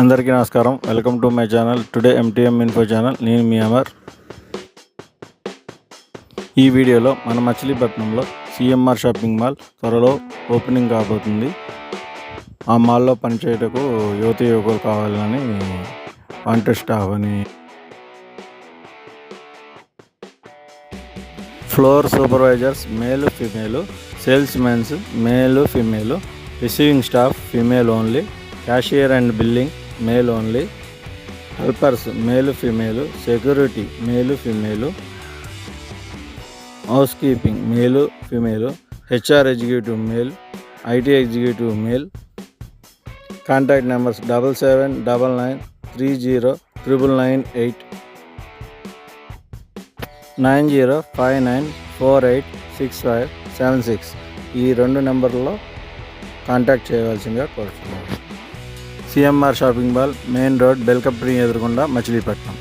అందరికీ నమస్కారం. Welcome to my channel. Today MTM info channel. నేను మీ అమర్. ఈ వీడియోలో మన మచిలీపట్నంలో సిఎంఆర్ షాపింగ్ మాల్ త్వరలో ఓపెనింగ్ కాబోతుంది. ఆ మాల్లో పనిచేయటకు యువతి యువకులు కావాలని వాంటెడ్ స్టాఫ్ అని floor supervisors male female sales mens male female receiving staff female only cashier and billing male only helpers male female security male female housekeeping male female HR executive male IT executive male contact numbers double seven double nine three zero triple nine eight nine zero five nine four eight six five seven six ఈ రెండు నెంబర్లో కాంటాక్ట్ చేయవలసిందిగా కోరుతున్నాను. CMR shopping mall main road బెల్కప్ట్రీ ఎదురుకుండా మచిలీపట్నం.